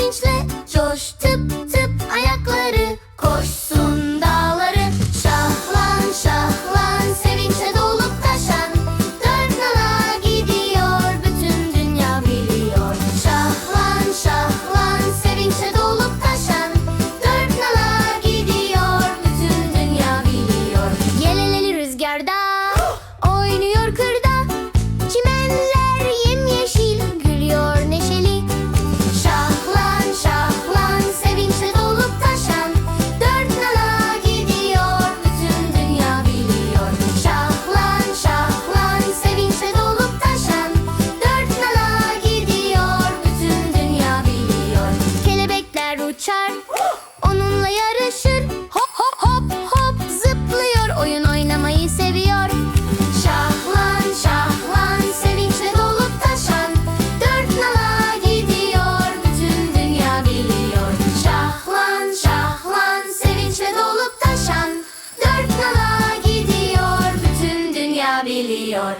sevinçle coş tıp tıp ayakları koşsun dağları. Şahlan şahlan sevinçle dolup taşan Dörnala gidiyor bütün dünya biliyor. Şahlan şahlan sevinçle dolup taşan Dörnala gidiyor bütün dünya biliyor. Yeleleli rüzgarda oynuyor kırda koşar Onunla yarışır. Hop hop hop hop. Zıplıyor. Oyun oynamayı seviyor. Şahlan şahlan. Sevinçle dolup taşan. Dört nala gidiyor. Bütün dünya biliyor. Şahlan şahlan. Sevinçle dolup taşan. Dört nala gidiyor. Bütün dünya biliyor.